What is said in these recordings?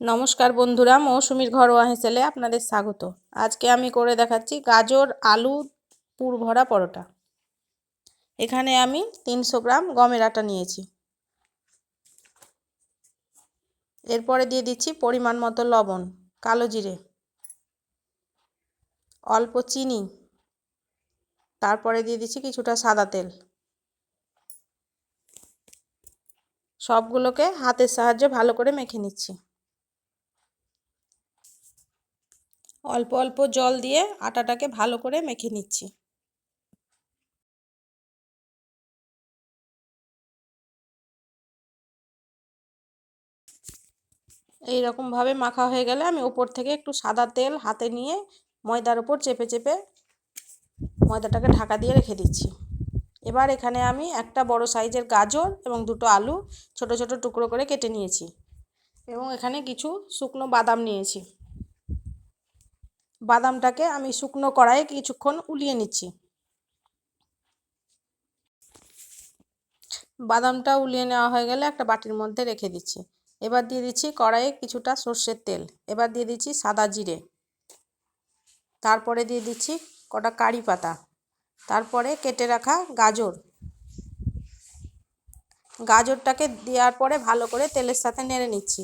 নমস্কার বন্ধুরা, মৌসুমীর ঘরোয়া হেসেলে আপনাদের স্বাগত। আজকে আমি করে দেখাচ্ছি গাজর, আলু পুর ভরা পরোটা। এখানে আমি তিনশো গ্রাম গমের আটা নিয়েছি। এরপরে দিয়ে দিচ্ছি পরিমাণ মতো লবণ, কালো জিরে, অল্প চিনি, তারপরে দিয়ে দিচ্ছি কিছুটা সাদা তেল। সবগুলোকে হাতের সাহায্যে ভালো করে মেখে নিচ্ছি। অল্প অল্প জল দিয়ে আটাটাকে ভালো করে মেখে নিচ্ছি। এই রকমভাবে মাখা হয়ে গেলে আমি উপর থেকে একটু সাদা তেল হাতে নিয়ে ময়দার উপর চেপে চেপে ময়দাটাকে ঢাকা দিয়ে রেখে দিচ্ছি। এবার এখানে আমি একটা বড় সাইজের গাজর এবং দুটো আলু ছোট ছোট টুকরো করে কেটে নিয়েছি এবং এখানে কিছু শুকনো বাদাম নিয়েছি। বাদামটাকে আমি শুকনো কড়াইয়ে কিছুক্ষণ উলিয়ে নিচ্ছি। বাদামটা উলিয়ে নেওয়া হয়ে গেলে একটা বাটির মধ্যে রেখে দিচ্ছি। এবার দিয়ে দিচ্ছি কড়াইয়ে কিছুটা সর্ষের তেল। এবার দিয়ে দিচ্ছি সাদা জিরে। তারপরে দিয়ে দিচ্ছি কটা কারি পাতা। তারপরে কেটে রাখা গাজর। গাজরটাকে দেওয়ার পরে ভালো করে তেলের সাথে নেড়ে নিচ্ছি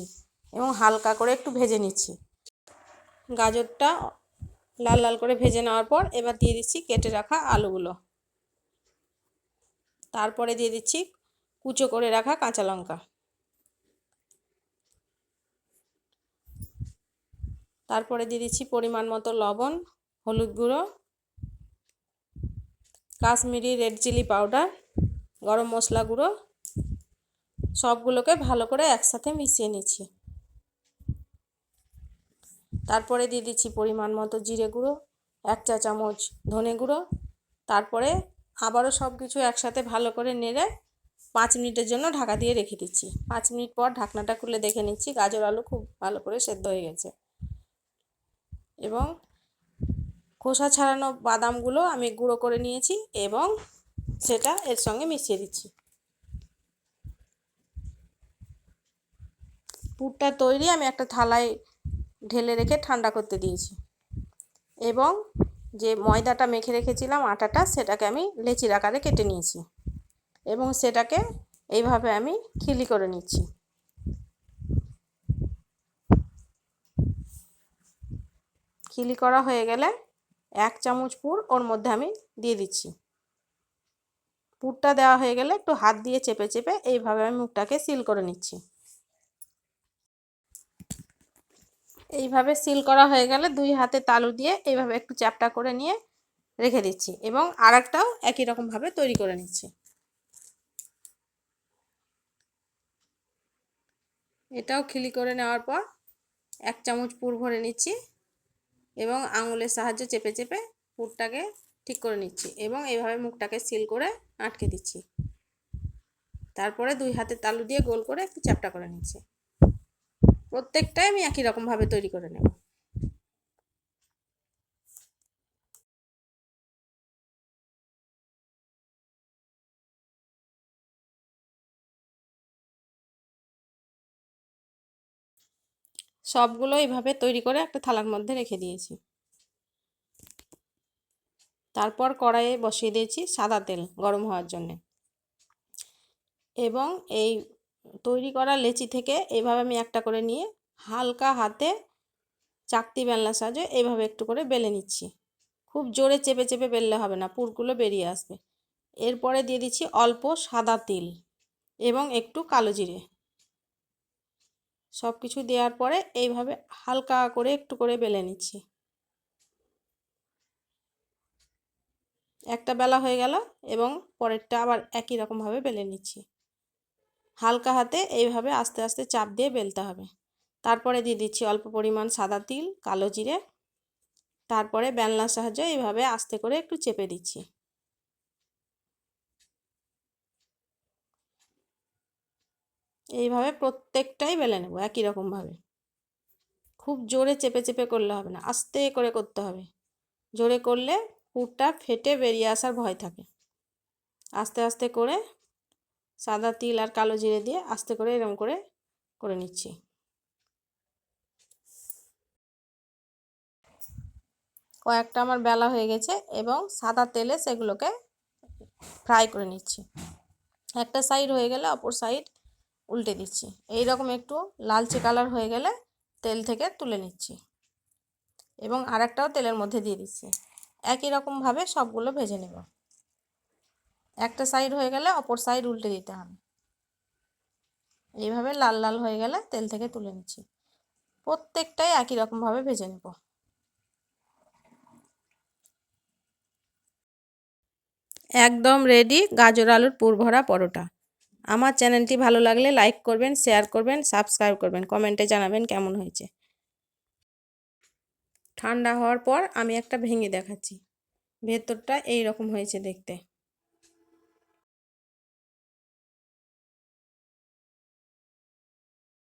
এবং হালকা করে একটু ভেজে নিচ্ছি। গাজরটা লাল লাল করে ভেজে নেওয়ার পর এবার দিয়ে দিচ্ছি কেটে রাখা আলুগুলো। তারপরে দিয়ে দিচ্ছি কুচো করে রাখা কাঁচা লঙ্কা। তারপরে দিয়ে দিচ্ছি পরিমাণ মতো লবণ, হলুদ গুঁড়ো, কাশ্মীরি রেড চিলি পাউডার, গরম মশলা গুঁড়ো, সবগুলোকে ভালো করে একসাথে মিশিয়ে নিচ্ছি। তারপরে দিয়ে দিচ্ছি পরিমাণ মতো জিরে গুঁড়ো, এক চা চামচ ধনে গুঁড়ো, তারপরে আবারও সব কিছু একসাথে ভালো করে নেড়ে পাঁচ মিনিটের জন্য ঢাকা দিয়ে রেখে দিচ্ছি। পাঁচ মিনিট পর ঢাকনাটা খুলে দেখে নিচ্ছি গাজর আলু খুব ভালো করে সেদ্ধ হয়ে গেছে। এবং খোসা ছাড়ানো বাদামগুলো আমি গুঁড়ো করে নিয়েছি এবং সেটা এর সঙ্গে মিশিয়ে দিচ্ছি। পুরটা তৈরি, আমি একটা থালায় ঢেলে রেখে ঠান্ডা করতে দিয়েছি। এবং যে ময়দাটা মেখে রেখেছিলাম আটাটা, সেটাকে আমি লেচির আকারে কেটে নিয়েছি। এবং সেটাকে এইভাবে আমি খিলি করে নিচ্ছি। খিলি করা হয়ে গেলে এক চামচ পুর ওর মধ্যে আমি দিয়ে দিচ্ছি। পুরটা দেওয়া হয়ে গেলে একটু হাত দিয়ে চেপে চেপে এইভাবে আমি মুখটাকে সিল করে নিচ্ছি। এইভাবে সিল করা হয়ে গেলে দুই হাতে তালু দিয়ে এইভাবে একটু চ্যাপটা করে নিয়ে রেখে দিচ্ছি এবং আর একটাও একই রকমভাবে তৈরি করে নিচ্ছি। এটাও খিলি করে নেওয়ার পর এক চামচ পুর ভরে নিচ্ছি এবং আঙুলের সাহায্যে চেপে চেপে পুরটাকে ঠিক করে নিচ্ছি এবং এইভাবে মুখটাকে সিল করে আটকে দিচ্ছি। তারপরে দুই হাতে তালু দিয়ে গোল করে একটু চ্যাপটা করে নিচ্ছি। প্রত্যেকটাই আমি একই রকমভাবে তৈরি করে নেব। সবগুলো এইভাবে তৈরি করে একটা থালার মধ্যে রেখে দিয়েছি। তারপর কড়াইয়ে বসিয়ে দিয়েছি সাদা তেল গরম হওয়ার জন্যে। এবং এই তৈরি করা লেচি থেকে এইভাবে আমি একটা করে নিয়ে হালকা হাতে চাকতি বেলনার সাহায্যে এইভাবে একটু করে বেলে নিচ্ছি। খুব জোরে চেপে চেপে বেললে হবে না, পুরগুলো বেরিয়ে আসবে। এরপরে দিয়ে দিচ্ছি অল্প সাদা তিল এবং একটু কালো জিরে। সব কিছু দেওয়ার পরে এইভাবে হালকা করে একটু করে বেলে নিচ্ছি। একটা বেলা হয়ে গেল এবং পরেরটা আবার একই রকমভাবে বেলে নিচ্ছি। হালকা হাতে এইভাবে আস্তে আস্তে চাপ দিয়ে বেলতে হবে। তারপরে দিয়ে দিচ্ছি অল্প পরিমাণ সাদা তিল, কালো জিরে। তারপরে বেলনার সাহায্যে এইভাবে আস্তে করে একটু চেপে দিচ্ছি। এইভাবে প্রত্যেকটাই বেলে নেব, একই রকমভাবে। খুব জোরে চেপে চেপে করলে হবে না, আস্তে করে করতে হবে। জোরে করলে পুরটা ফেটে বেরিয়ে আসার ভয় থাকে। আস্তে আস্তে করে সাদা তিল আর কালো জিরে দিয়ে আস্তে করে এরম করে করে নিচ্ছি। কয়েকটা আমার বেলা হয়ে গেছে এবং সাদা তেলে সেগুলোকে ফ্রাই করে নিচ্ছি। একটা সাইড হয়ে গেলে অপর সাইড উল্টে দিচ্ছি। এই রকম একটু লালচে কালার হয়ে গেলে তেল থেকে তুলে নিচ্ছি এবং আরেকটাও তেলের মধ্যে দিয়ে দিচ্ছি। একই রকমভাবে সবগুলো ভেজে নেব। একটা সাইড হয়ে গেলে অপর সাইড উল্টে দিতে হবে। এইভাবে লাল লাল হয়ে গেলে তেল থেকে তুলে নিচ্ছি। প্রত্যেকটাই একই রকমভাবে ভেজে নেব। একদম রেডি গাজর আলুর পুরভরা পরোটা। আমার চ্যানেলটি ভালো লাগলে লাইক করবেন শেয়ার করবেন সাবস্ক্রাইব করবেন কমেন্টে জানাবেন কেমন হয়েছে। ঠান্ডা হওয়ার পর আমি একটা ভেঙে দেখাচ্ছি। ভেতরটা এই রকম হয়েছে দেখতে।